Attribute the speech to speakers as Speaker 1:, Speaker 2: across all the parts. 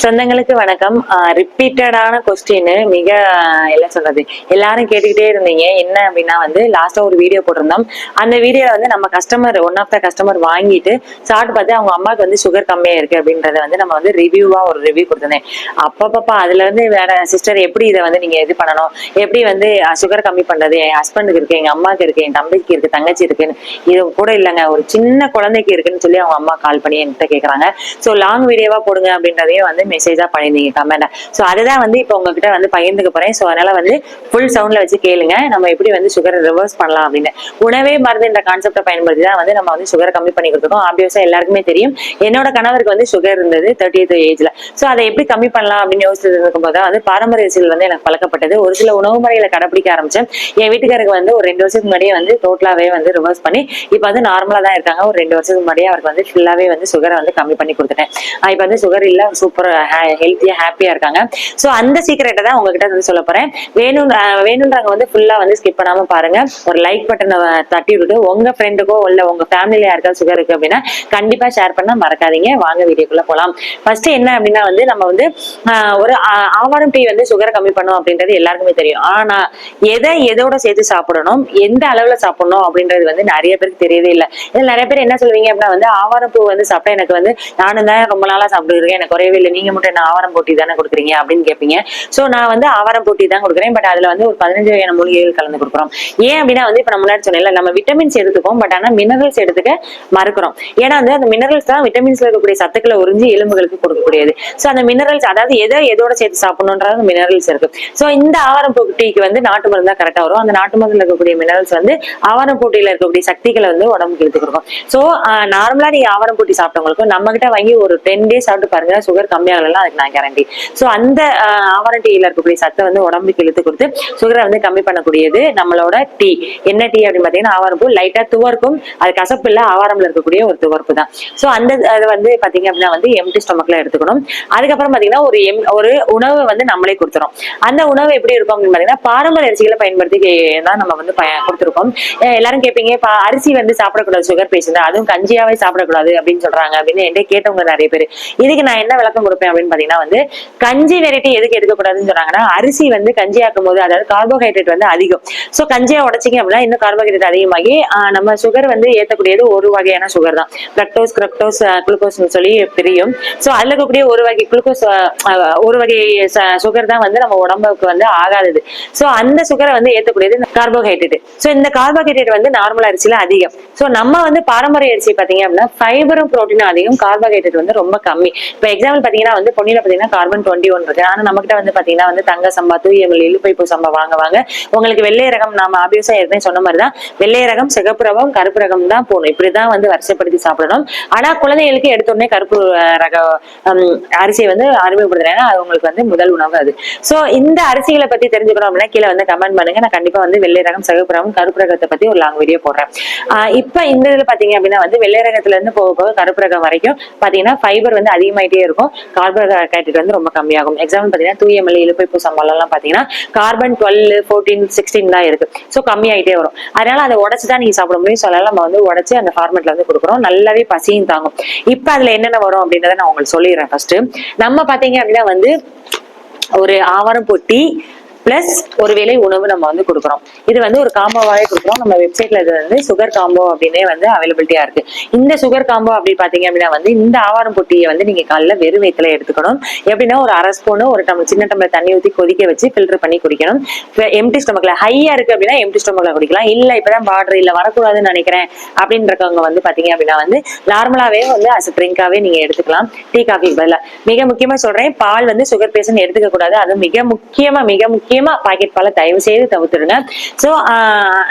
Speaker 1: சொந்தங்களுக்கு வணக்கம். ரிப்பீட்டடான கொஸ்டின் மிக என்ன சொல்றது எல்லாரும் கேட்டுக்கிட்டே இருந்தீங்க. என்ன அப்படின்னா வந்து லாஸ்டா ஒரு வீடியோ போட்டிருந்தோம். அந்த வீடியோல வந்து நம்ம customer one of the customer வாங்கிட்டு சாப்பிட்டு பார்த்து அவங்க அம்மாவுக்கு வந்து சுகர் கம்மியா இருக்கு அப்படின்றத வந்து நம்ம வந்து ரிவ்யூவா ஒரு ரிவ்யூ கொடுத்துருந்தேன். அப்பப்பப்பா அதுல வந்து வேற சிஸ்டர் எப்படி இதை வந்து நீங்க இது பண்ணணும்? எப்படி வந்து சுகர் கம்மி பண்றது? என் ஹஸ்பண்டுக்கு இருக்கு எங்க அம்மாவுக்கு இருக்கு என் தம்பிக்கு இருக்கு தங்கச்சி இருக்குன்னு. இது கூட இல்லைங்க ஒரு சின்ன குழந்தைக்கு இருக்குன்னு சொல்லி அவங்க அம்மா கால் பண்ணி என்கிட்ட கேக்குறாங்க. ஸோ லாங் வீடியோவா போடுங்க அப்படின்றதையும் வந்து மெசேஜா பண்ணியிருந்தீங்க கமெண்ட் ஸோ அதுதான் வந்து இப்போ உங்ககிட்ட வந்து பகிர்ந்துக்க போறேன். ஸோ அதனால வந்து ஃபுல் சவுண்ட்ல வச்சு கேளுங்க. நம்ம எப்படி வந்து சுகரை ரிவர்ஸ் பண்ணலாம் அப்படின்னு. உணவே மருந்துன்ற கான்செப்டை பயன்படுத்தி தான் வந்து நம்ம வந்து சுகரை கம்மி பண்ணி கொடுத்துருக்கோம். ஆப்வியஸா எல்லாருக்குமே தெரியும். என்னோட கணவருக்கு வந்து சுகர் இருந்தது தேர்ட்டி எய்த் ஏஜ்ல ஸோ அதை எப்படி கம்மி பண்ணலாம் அப்படின்னு யோசிச்சு இருக்கும்போது வந்து பாரம்பரிய அரசியல் வந்து எனக்கு பழக்கப்பட்டது. ஒரு சில உணவு முறையில கடைப்பிடிக்க ஆரம்பிச்சேன். என் வீட்டுக்காரருக்கு வந்து ஒரு ரெண்டு வருஷத்துக்கு முன்னாடியே வந்து டோட்டலாவே வந்து ரிவர்ஸ் பண்ணி இப்போ வந்து நார்மலா தான் இருக்காங்க. ஒரு ரெண்டு வருஷத்துக்கு முன்னாடியே அவருக்கு வந்து ஃபுல்லாவே வந்து சுகரை வந்து கம்மி பண்ணி கொடுத்துட்டேன். இப்போ வந்து சுகர் இல்ல சூப்பர் ஹெல்த்தியா ஹாப்பியா இருக்காங்க. ஸோ அந்த சீக்கிரட்டை தான் உங்ககிட்ட வந்து சொல்ல போறேன். வேணும் ஆஹ் வேணுன்றவங்க வந்து ஃபுல்லா வந்து ஸ்கிப் பண்ணாம பாருங்க. ஒரு லைக் பட்டனை தட்டி விட்டு உங்க ஃப்ரெண்டுக்கோ இல்ல உங்க ஃபேமிலியில யாருக்காவது சுகர் இருக்கு அப்படின்னா கண்டிப்பா ஷேர் பண்ண மறக்காதீங்க. வாங்க வீடியோக்குள்ள போலாம். ஃபர்ஸ்ட் என்ன அப்படின்னா வந்து நம்ம வந்து ஒரு ஆவாரம் டீ வந்து சுகரை கம்மி பண்ணும் அப்படின்றது எல்லாருக்குமே தெரியும். ஆனா எதை எதோட சேர்த்து சாப்பிடணும் எந்த அளவுல சாப்பிடணும் அப்படின்றது வந்து நிறைய பேருக்கு தெரியவே இல்லை. இதுல நிறைய பேர் என்ன சொல்லுவீங்க அப்படின்னா வந்து ஆவாரம் பூ வந்து சாப்பிட்டா எனக்கு வந்து நானும் தான் ரொம்ப நாளா சாப்பிட்டுருக்கேன் எனக்கு குறையவே இல்லை. நீ நீங்க மட்டும் என்ன ஆவாரம் போட்டி தானே கொடுக்குறீங்க அப்படின்னு கேட்பீங்க. சோ நான் வந்து ஆவாரம் போட்டி தான் கொடுக்குறேன். பட் அதுல வந்து ஒரு பதினஞ்சு வகையான மூலிகைகள் கலந்து கொடுக்குறோம். ஏன் அப்படின்னா வந்து இப்ப நான் முன்னாடி சொன்னேன் நம்ம விட்டமின்ஸ் எடுத்துக்கோம் பட் ஆனா மினரல்ஸ் எடுத்துக்க மறுக்கிறோம். ஏன்னா வந்து அந்த மினரல்ஸ் தான் விட்டமின்ஸ்ல இருக்கக்கூடிய சத்துக்களை உறிஞ்சி எலும்புகளுக்கு கொடுக்கக்கூடியது. சோ அந்த மினரல்ஸ் அதாவது எதை எதோட சேர்த்து சாப்பிடணுன்றது மினரல்ஸ் இருக்கு. சோ இந்த ஆவாரம் போட்டிக்கு வந்து நாட்டு மருந்து தான் கரெக்டா வரும். அந்த நாட்டு மருந்துல இருக்கக்கூடிய மினரல்ஸ் வந்து ஆவாரம் போட்டியில இருக்கக்கூடிய சக்திகளை வந்து உடம்புக்கு எடுத்து கொடுக்கும். சோ நார்மலா நீ ஆவாரம் போட்டி சாப்பிட்டவங்களுக்கும் நம்ம கிட்ட வாங்கி ஒரு டென் டேஸ் சாப்பிட்டு பாருங்க. சுகர் கம்மியாகலாம் அதுக்கு நான் கேரண்டி சோ அந்த ஆஹ், ஆவாரம் இருக்கக்கூடிய சத்தை வந்து உடம்புக்கு இழுத்து கொடுத்து சுகரை வந்து கம்மி பண்ணக்கூடியது நம்மளோட டீ. என்ன டீ அப்படின்னு பாத்தீங்கன்னா ஆவாரம் பூ. லைட்டா துவர்க்கும். அது கசப்பு இல்ல ஆவாரம்ல இருக்கக்கூடிய ஒரு துவர்ப்பு தான். சோ அந்த அது வந்து பாத்தீங்க அப்படின்னா வந்து எம்டி ஸ்டொமக்ல எடுத்துக்கணும். அதுக்கப்புறம் பாத்தீங்கன்னா ஒரு எம் ஒரு உணவு வந்து நம்மளே கொடுத்துரும். அந்த உணவு எப்படி இருக்கும் அப்படின்னு பாத்தீங்கன்னா பாரம்பரிய அரிசிகளை பயன்படுத்தி தான் நம்ம வந்து கொடுத்துருக்கோம். எல்லாரும் கேட்பீங்க அரிசி வந்து சாப்பிடக்கூடாது சுகர் பேஷண்ட். அதுவும் கஞ்சியாவே சாப்பிடக்கூடாது அப்படின்னு சொல்றாங்க அப்படின்னு என்கிட்ட கேட்டவங்க நிறைய பேர். இதுக்கு நான் என்ன விளக்கம் கொடுப்பேன்? அப்படின்னு பாத்தீங்கன்னா வந்து கஞ்சி வெரைட்டி எதுக்கு எடுக்கக்கூடாதுன்னு சொன்னாங்கன்னா அரிசி வந்து கஞ்சி ஆக்கும் போது அதாவது கார்போஹைட்ரேட் வந்து அதிகம். சோ கஞ்சியா உடைச்சிங்க அப்படின்னா இன்னும் கார்போஹைட்ரேட் அதிகமாகி நம்ம சுகர் வந்து ஏத்தக்கூடியது ஒரு வகையான சுகர் தான். ஃப்ரக்டோஸ் கிரக்டோஸ் குளுக்கோஸ் சொல்லி பிரியும். சோ அதுல இருக்கக்கூடிய ஒரு வகை குளுக்கோஸ் ஒரு வகை சுகர் தான் வந்து நம்ம உடம்புக்கு வந்து ஆகாதது. சோ அந்த சுகரை வந்து ஏத்தக்கூடியது கார்போஹைட்ரேட் சோ இந்த கார்போஹைட்ரேட் வந்து நார்மல் அரிசியில அதிகம். சோ நம்ம வந்து பாரம்பரிய அரிசி பாத்தீங்க அப்படின்னா ஃபைபரும் ப்ரோட்டீனும் அதிகம் கார்போஹைட்ரேட் வந்து ரொம்ப கம்மி. இப்போ எக்ஸாம்பிள் பாத்தீங்கன்னா வந்து பொன்னியில பாத்தீங்கன்னா கார்பன் டுவெண்ட்டி ஒன் இருக்கு. ஆனா நம்ம கிட்ட வந்து பாத்தீங்கன்னா வந்து தங்க சம்பா தூயங்கள் இழுப்பைப்பு சம்பா வாங்குவாங்க உங்களுக்கு வெள்ளை ரகம் நாம ஆபியஸா ஏற்கனவே சொன்ன மாதிரி தான் வெள்ளை ரகம் சிகப்பு ரகம் கருப்பு ரகம் தான் போகணும் இப்படிதான் வந்து வரிசைப்படுத்தி சாப்பிடணும். ஆனா குழந்தைகளுக்கு எடுத்த உடனே கருப்பு ரக அரிசியை வந்து அறிமுகப்படுத்துறாங்க அது உங்களுக்கு வந்து முதல் உணவு அது. சோ இந்த அரிசிகளை பத்தி தெரிஞ்சுக்கணும் அப்படின்னா கீழே வந்து கமெண்ட் பண்ணுங்க. நான் கண்டிப்பா வந்து வெள்ளை ரகம் சிகப்பு ரகம் கருப்பு ரகத்தை பத்தி ஒரு லாங் வீடியோ போடுறேன். இப்ப இந்த இதுல பாத்தீங்க அப்படின்னா வந்து வெள்ளை ரகத்துல இருந்து போக போக கருப்பு ரகம் வரைக்கும் பாத்தீங்கன்னா ஃபைபர் வந்து அதிகமாயிட்டே இருக்கும். கார்போஹைட்ரேட் வந்து ரொம்ப கம்மியாகும். எக்ஸாம்பிள் பார்த்தீங்கன்னா தூயமல்லி இழுப்பை பூ எல்லாம் பார்த்தீங்கன்னா கார்பன் டுவெல் ஃபோர்டீன் சிக்ஸ்டீன் தான் இருக்கு. ஸோ கம்மியாயிட்டே வரும். அதனால அதை உடச்சு தான் நீங்க சாப்பிட முடியும். சொல்லலாம் நம்ம வந்து உடச்சு அந்த ஃபார்மெட்ல வந்து கொடுக்குறோம். நல்லாவே பசியும் தாங்கும். இப்போ அதுல என்னென்ன வரும் அப்படின்றத நான் உங்களுக்கு சொல்லிடுறேன் ஃபர்ஸ்ட் நம்ம பார்த்தீங்க அப்படின்னா வந்து ஒரு ஆவாரம் பொட்டி பிளஸ் ஒரு வேளை உணவு நம்ம வந்து கொடுக்குறோம். இது வந்து ஒரு காம்போவாவே கொடுக்குறோம். நம்ம வெப்சைட்ல இது வந்து சுகர் காம்போ அப்படின்னே வந்து அவைலபிலிட்டியா இருக்கு. இந்த சுகர் காம்போ அப்படி பாத்தீங்க அப்படின்னா வந்து இந்த ஆவாரம் பொட்டியை வந்து நீங்க காலைல வெறும் வயிற்றுல எடுத்துக்கணும். எப்படின்னா ஒரு அரை ஸ்பூனு ஒரு டம்ளர் சின்ன டம்ளர் தண்ணி ஊற்றி கொதிக்க வச்சு ஃபில்டர் பண்ணி குடிக்கணும். எம்டி ஸ்டொமக்ல ஹையா இருக்கு அப்படின்னா எம்டி ஸ்டொமக்ல குடிக்கலாம். இல்ல இப்பதான் பார்டர் இல்ல வரக்கூடாதுன்னு நினைக்கிறேன் அப்படின்றவங்க வந்து பாத்தீங்க அப்படின்னா வந்து நார்மலாவே வந்து அஸ் ட்ரிங்காவே நீங்க எடுத்துக்கலாம். டீ காஃபி பதிலாக மிக முக்கியமா சொல்றேன் பால் வந்து சுகர் பேஷண்ட் எடுத்துக்க கூடாது அது மிக முக்கியமா மிக முக்கியமா பாக்கெட் பாலை தயவு செய்து தவிர்த்துடுங்க சோ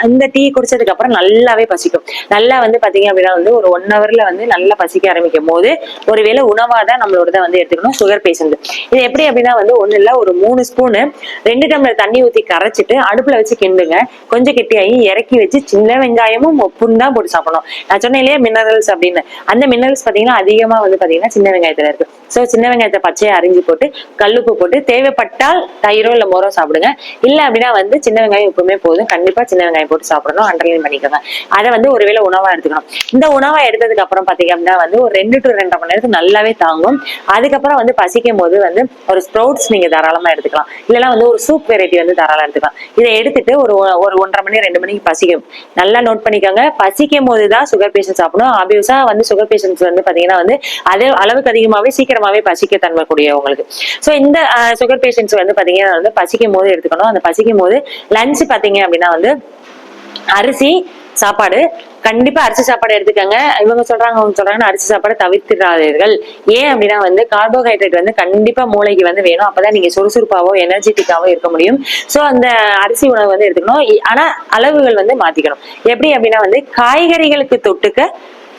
Speaker 1: இந்த டீ குடிச்சதுக்கு அப்புறம் நல்லாவே பசிக்கும். நல்லா வந்து பாத்தீங்க அப்படின்னா வந்து ஒரு ஒன் ஹவர்ல வந்து நல்லா பசிக்க ஆரம்பிக்கும் போது ஒருவேளை உணவாதான் நம்மளோட வந்து எடுத்துக்கணும் சுகர் பேஷண்ட் இது எப்படி அப்படின்னா வந்து ஒண்ணு இல்ல ஒரு மூணு ஸ்பூனு ரெண்டு டம்ளர் தண்ணி ஊத்தி கரைச்சிட்டு அடுப்புல வச்சு கிண்டுங்க. கொஞ்சம் கெட்டியாகி இறக்கி வச்சு சின்ன வெங்காயமும் உப்புன்னு தான் போட்டு சாப்பிடணும். நான் சொன்னேன் இல்லையா மினரல்ஸ் அப்படின்னு. அந்த மினரல்ஸ் பாத்தீங்கன்னா அதிகமா வந்து பாத்தீங்கன்னா சின்ன வெங்காயத்துல இருக்கு. ஸோ சின்ன வெங்காயத்தை பச்சையை அரிஞ்சு போட்டு கல்லுப்பு போட்டு தேவைப்பட்டால் தயிரோ இல்லை மோரோ சாப்பிடுங்க. இல்லை அப்படின்னா வந்து சின்ன வெங்காயம் எப்பவுமே போதும். கண்டிப்பா சின்ன வெங்காயம் போட்டு சாப்பிடணும். அண்டர்லைன் பண்ணிக்கோங்க. அதை வந்து ஒருவேளை உணவா எடுத்துக்கணும். இந்த உணவா எடுத்ததுக்கு அப்புறம் பார்த்தீங்க அப்படின்னா வந்து ஒரு ரெண்டு டு ரெண்டரை மணி நேரத்துக்கு நல்லாவே தாங்கும். அதுக்கப்புறம் வந்து பசிக்கும் போது வந்து ஒரு ஸ்ப்ரவுட்ஸ் நீங்க தாராளமா எடுத்துக்கலாம். இல்லைனா வந்து ஒரு சூப் வெரைட்டி வந்து தாராளம் எடுத்துக்கலாம். இதை எடுத்துட்டு ஒரு ஒரு ஒன்றரை மணி ரெண்டு மணிக்கு பசிக்கும். நல்லா நோட் பண்ணிக்கோங்க. பசிக்கும் போது தான் சுகர் பேஷண்ட் சாப்பிடணும் ஆபியஸா வந்து சுகர் பேஷண்ட்ஸ் வந்து பாத்தீங்கன்னா வந்து அதே அளவுக்கு சீக்கிரம் பயங்கரமாவே பசிக்க தன்மை கூடியவங்களுக்கு ஸோ இந்த சுகர் பேஷண்ட்ஸ் வந்து பாத்தீங்கன்னா வந்து பசிக்கும் போது எடுத்துக்கணும். அந்த பசிக்கும் போது லஞ்ச் பாத்தீங்க அப்படின்னா வந்து அரிசி சாப்பாடு. கண்டிப்பா அரிசி சாப்பாடு எடுத்துக்கங்க. இவங்க சொல்றாங்க அவங்க சொல்றாங்கன்னு அரிசி சாப்பாடு தவிர்த்திடாதீர்கள். ஏன் அப்படின்னா வந்து கார்போஹைட்ரேட் வந்து கண்டிப்பா மூளைக்கு வந்து வேணும். அப்பதான் நீங்க சுறுசுறுப்பாவோ எனர்ஜெட்டிக்காவோ இருக்க முடியும். சோ அந்த அரிசி உணவு வந்து எடுத்துக்கணும். ஆனா அளவுகள் வந்து மாத்திக்கணும். எப்படி அப்படின்னா வந்து காய்கறிகளுக்கு தொட்டுக்க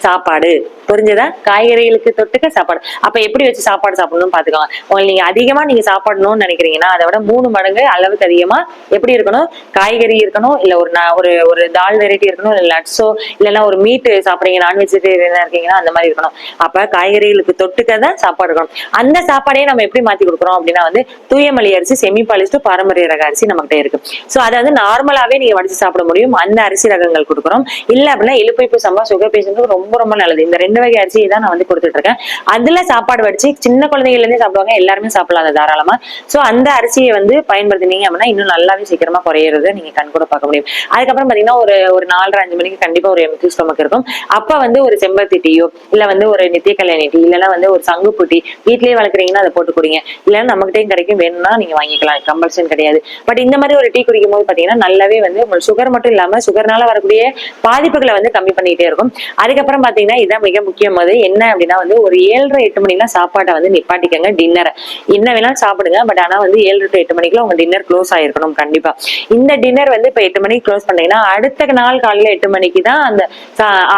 Speaker 1: சாப்பாடு. புரிஞ்சதா? காய்கறிகளுக்கு தொட்டுக்க சாப்பாடு. அப்ப எப்படி வச்சு சாப்பாடு சாப்பிடணும்னு பாத்துக்கலாம். உங்களுக்கு நீங்க அதிகமா நீங்க சாப்பிடணும்னு நினைக்கிறீங்கன்னா அதை விட மூணு மடங்கு அளவுக்கு அதிகமா எப்படி இருக்கணும்? காய்கறி இருக்கணும் இல்ல ஒரு ஒரு ஒரு தால் வெரைட்டி இருக்கணும் இல்ல நட்ஸோ இல்லைன்னா ஒரு மீட் சாப்பிடுறீங்க நான் வெஜிடேரியனா இருக்கீங்கன்னா அந்த மாதிரி இருக்கணும். அப்ப காய்கறிகளுக்கு தொட்டுக்க தான் சாப்பாடு இருக்கணும். அந்த சாப்பாடையே நம்ம எப்படி மாத்தி கொடுக்குறோம் அப்படின்னா வந்து தூயமல்லி அரிசி செமி பாலிஸ்டு பாரம்பரிய ரக அரிசி நம்மகிட்ட இருக்கு. சோ அதை வந்து நார்மலாவே நீங்க வடிச்சு சாப்பிட முடியும். அந்த அரிசி ரகங்கள் கொடுக்குறோம். இல்ல அப்படின்னா இழுப்பைப்பு சம்பா சுகர் பேஷண்ட்டுக்கு ரொம்ப ரொம்ப நல்லது. இந்த ரெண்டு வகை அரிசியை தான் நான் வந்து கொடுத்துட்டு இருக்கேன் அதுல சாப்பாடு வடிச்சு சின்ன குழந்தைகள்ல இருந்தே சாப்பிடுவாங்க எல்லாருமே சாப்பிடலாம் அதை தாராளமா. சோ அந்த அரிசியை வந்து பயன்படுத்தினீங்க அப்படின்னா இன்னும் நல்லாவே சீக்கிரமா குறையிறது நீங்க கண் கூட பார்க்க முடியும். அதுக்கப்புறம் பாத்தீங்கன்னா ஒரு ஒரு நாலரை அஞ்சு மணிக்கு கண்டிப்பா ஒரு எம்டி ஸ்டொமக் இருக்கும். அப்ப வந்து ஒரு செம்பருத்தி டீயோ இல்ல வந்து ஒரு நித்திய கல்யாணி டீ இல்லைன்னா வந்து ஒரு சங்குப்பு டீ வீட்லயே வளர்க்குறீங்கன்னா அதை போட்டு குடிங்க. இல்லைன்னா நம்மகிட்டயும் கிடைக்கும் வேணும்னா நீங்க வாங்கிக்கலாம். கம்பல்சன் கிடையாது. பட் இந்த மாதிரி ஒரு டீ குடிக்கும் போது பாத்தீங்கன்னா நல்லாவே வந்து உங்களுக்கு சுகர் மட்டும் இல்லாம சுகர்னால வரக்கூடிய பாதிப்புகளை வந்து கம்மி பண்ணிட்டே இருக்கும். அதுக்கப்புறம் பாத்தீங்கன்னா இதான் மிக முக்கியமானது என்ன அப்படின்னா வந்து ஒரு ஏழரை எட்டு மணிக்கெல்லாம் சாப்பாட்டை வந்து நிப்பாட்டிக்கங்க டின்னரை என்ன வேணாலும் சாப்பிடுங்க பட் ஆனா வந்து ஏழு டு எட்டு மணிக்குள்ள உங்க டின்னர் க்ளோஸ் ஆயிருக்கணும் கண்டிப்பா. இந்த டின்னர் வந்து இப்ப எட்டு மணிக்கு க்ளோஸ் பண்ணீங்கன்னா அடுத்த நாள் காலையில எட்டு மணிக்கு தான் அந்த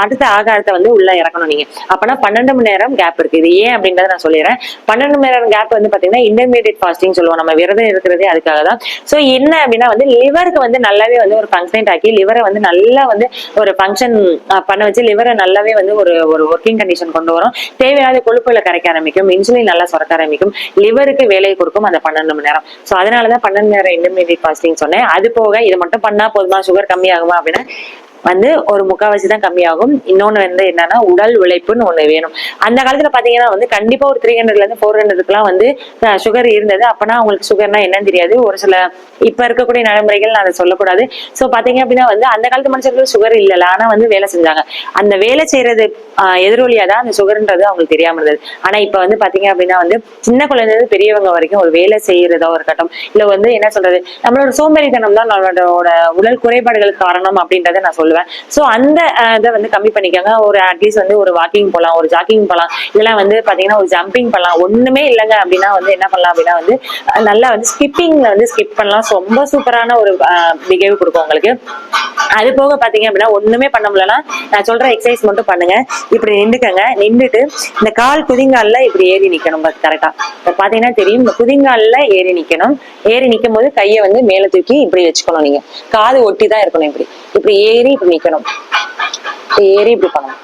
Speaker 1: அடுத்த ஆகாரத்தை வந்து உள்ள இறக்கணும் நீங்க. அப்பனா பன்னெண்டு மணி நேரம் கேப் இருக்கு. இது ஏன் அப்படின்றத நான் சொல்லிடுறேன் பன்னெண்டு மணி நேரம் கேப் வந்து பாத்தீங்கன்னா இன்டர்மீடியட் ஃபாஸ்டிங் சொல்லுவோம். நம்ம விரதம் இருக்கிறதே அதுக்காக தான். சோ என்ன அப்படின்னா வந்து லிவருக்கு வந்து நல்லாவே வந்து ஒரு ஃபங்க்ஷன் ஆக்கி லிவரை வந்து நல்லா வந்து ஒரு ஃபங்க்ஷன் பண்ண வச்சு லிவரை நல்லாவே வந்து ஒரு ஒரு ஒர்க்கிங் கண்டிஷன் கொண்டு வரும். தேவையான கொழுப்புகளை கரைக்க ஆரம்பிக்கும். இன்சுலின் நல்லா சுரக்க ஆரம்பிக்கும். லிவருக்கு வேலையை கொடுக்கும் அந்த பன்னெண்டு மணி நேரம். சோ அதனாலதான் பன்னெண்டு நேரம் இன்டர்மீடியட் ஃபாஸ்டிங் சொன்னேன். அது போக இது மட்டும் பண்ணா போதுமா? சுகர் கம்மியாகுமா? அப்படின்னா வந்து ஒரு முக்காவாசி தான் கம்மியாகும். இன்னொன்னு வந்து என்னன்னா உடல் உழைப்புன்னு ஒண்ணு வேணும். அந்த காலத்துல பாத்தீங்கன்னா வந்து கண்டிப்பா ஒரு த்ரீ ஹண்ட்ரட்ல இருந்து ஃபோர் ஹண்ட்ரட்க்குலாம் வந்து சுகர் இருந்தது. அப்பனா அவங்களுக்கு சுகர்னா என்னன்னு தெரியாது. ஒரு சில இப்ப இருக்கக்கூடிய நடைமுறைகள் நான் அதை சொல்லக்கூடாது. சோ பாத்தீங்க அப்படின்னா வந்து அந்த காலத்து மனுஷர்கள் சுகர் இல்லல ஆனா வந்து வேலை செஞ்சாங்க. அந்த வேலை செய்யறது எதிரொலியா தான் அந்த சுகர்ன்றது அவங்களுக்கு தெரியாம இருந்தது. ஆனா இப்ப வந்து பாத்தீங்க அப்படின்னா வந்து சின்ன குழந்தைங்க பெரியவங்க வரைக்கும் ஒரு வேலை செய்யறதோ இருக்கட்டும் இல்ல வந்து என்ன சொல்றது? நம்மளோட சோம்பேறித்தனம் தான் நம்மளோட உடல் குறைபாடுகளுக்கு காரணம் அப்படின்றத நான் சொல்லுவேன். சொல்லுவேன். ஸோ அந்த இதை வந்து கம்மி பண்ணிக்கோங்க. ஒரு அட்லீஸ்ட் வந்து ஒரு வாக்கிங் போகலாம் ஒரு ஜாக்கிங் போகலாம் இதெல்லாம் வந்து பார்த்தீங்கன்னா ஒரு ஜம்பிங் பண்ணலாம். ஒன்றுமே இல்லைங்க அப்படின்னா வந்து என்ன பண்ணலாம் அப்படின்னா வந்து நல்லா வந்து ஸ்கிப்பிங்கில் வந்து ஸ்கிப் பண்ணலாம். ரொம்ப சூப்பரான ஒரு பிஹேவ் கொடுக்கும் உங்களுக்கு. அது போக பார்த்தீங்க அப்படின்னா ஒன்றுமே பண்ண முடியலன்னா நான் சொல்கிற எக்ஸசைஸ் மட்டும் பண்ணுங்க. இப்படி நின்றுக்கங்க. நின்றுட்டு இந்த கால் குதிங்கால்ல இப்படி ஏறி நிற்கணும் கரெக்டாக இப்போ பார்த்தீங்கன்னா தெரியும் இந்த குதிங்கால்ல ஏறி நிற்கணும் ஏறி நிற்கும் போது கையை வந்து மேலே தூக்கி இப்படி வச்சுக்கணும் நீங்கள் காது ஒட்டி தான் இருக்கணும் இப்படி. இப்படி ஏறி இப்படி நிக்கணும் ஏறி இப்படி பண்ணணும்.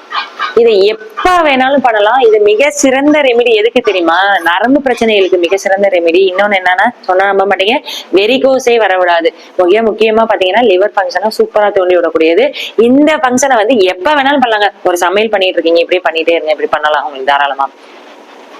Speaker 1: இதை எப்ப வேணாலும் பண்ணலாம். இது மிக சிறந்த ரெமிடி எதுக்கு தெரியுமா? நரம்பு பிரச்சனைகளுக்கு மிக சிறந்த ரெமிடி இன்னொன்னு என்னன்னா சொன்னா நம்ப மாட்டீங்க. வெரிகோஸே வர விடாது மிக முக்கியமா பாத்தீங்கன்னா லிவர் ஃபங்க்ஷனை சூப்பரா தோண்டி விடக்கூடியது. இந்த ஃபங்க்ஷனை வந்து எப்ப வேணாலும் பண்ணலாங்க. ஒரு சமையல் பண்ணிட்டு இருக்கீங்க. இப்படியே பண்ணிட்டே இருங்க. இப்படி பண்ணலாம். உங்களுக்கு தாராளமா.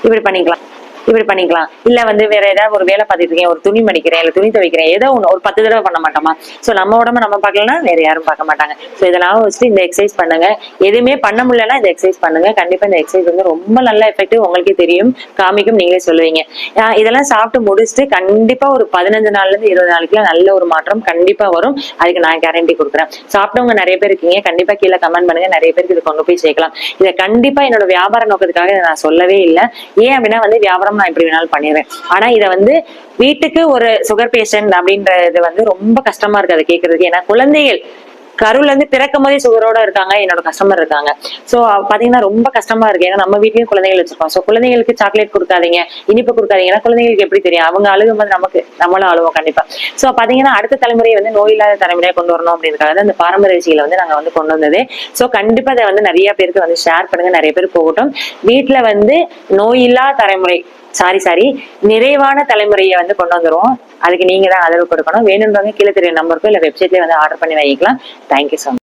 Speaker 1: இப்படி பண்ணிக்கலாம். இப்படி பண்ணிக்கலாம். இல்ல வந்து வேற ஏதாவது ஒரு வேலை பார்த்துட்டு இருக்கேன் ஒரு துணி மடிக்கிறேன் இல்ல துணி துவைக்கிறேன் ஏதோ ஒன்று ஒரு பத்து தடவை பண்ண மாட்டோமா? சோ நம்ம உடம்ப நம்ம பார்க்கலன்னா வேற யாரும் பார்க்க மாட்டாங்க. ஸோ இதெல்லாம் வச்சுட்டு இந்த எக்ஸசைஸ் பண்ணுங்க. எதுவுமே பண்ண முடியலன்னா இந்த எக்ஸசைஸ் பண்ணுங்க. கண்டிப்பா இந்த எக்ஸசைஸ் வந்து ரொம்ப நல்ல எஃபெக்ட் உங்களுக்கே தெரியும் காமிக்கும் நீங்களே சொல்லுவீங்க. இதெல்லாம் சாப்பிட்டு முடிச்சுட்டு கண்டிப்பா ஒரு பதினஞ்சு நாள்ல இருந்து இருபது நாளைக்குள்ள நல்ல ஒரு மாற்றம் கண்டிப்பா வரும். அதுக்கு நான் கேரண்டி கொடுக்குறேன். சாப்பிட்டவங்க நிறைய பேர் இருக்கீங்க. கண்டிப்பா கீழே கமெண்ட் பண்ணுங்க. நிறைய பேருக்கு இது கொண்டு போய் சேர்க்கலாம். இதை கண்டிப்பா என்னோட வியாபார நோக்கத்துக்காக நான் சொல்லவே இல்லை. ஏன் அப்படின்னா வந்து வியாபாரம் நான் எப்படி வேணாலும் பண்ணிடுவேன் ஆனா இதை வந்து வீட்டுக்கு ஒரு சுகர் பேஷண்ட் அப்படின்றது வந்து ரொம்ப கஷ்டமா இருக்கு அதை கேட்கறதுக்கு ஏன்னா குழந்தைகள் கருவுல இருந்து பிறக்கும் போதே சுகரோட இருக்காங்க என்னோட கஸ்டமர் இருக்காங்க. சோ பாத்தீங்கன்னா ரொம்ப கஷ்டமா இருக்கு. ஏன்னா நம்ம வீட்லயும் குழந்தைகள் வச்சிருக்கோம். சோ குழந்தைகளுக்கு சாக்லேட் கொடுக்காதீங்க இனிப்பு கொடுக்காதீங்கன்னா குழந்தைங்களுக்கு எப்படி தெரியும்? அவங்க அழுகும் போது நமக்கு நம்மளும் அழுவோம் கண்டிப்பா. சோ பாத்தீங்கன்னா அடுத்த தலைமுறையை வந்து நோய் இல்லாத தலைமுறையை கொண்டு வரணும் அப்படின்றதுக்காக அந்த பாரம்பரிய விஷயங்களை வந்து நாங்க வந்து கொண்டு வந்தது. சோ கண்டிப்பா அதை வந்து நிறைய பேருக்கு வந்து ஷேர் பண்ணுங்க. நிறைய பேர் போகட்டும். வீட்டுல வந்து நோய் தலைமுறை சாரி சாரி நிறைவான தலைமுறையை வந்து கொண்டு வந்துருவோம் அதுக்கு நீங்க தான் ஆதரவு கொடுக்கணும். வேணுன்றவங்க கீழே தெரிய நம்பருக்கும் இல்ல வெப்சைட்லயே வந்து ஆர்டர் பண்ணி வாங்கிக்கலாம் தேங்க்யூ ஸோ மச்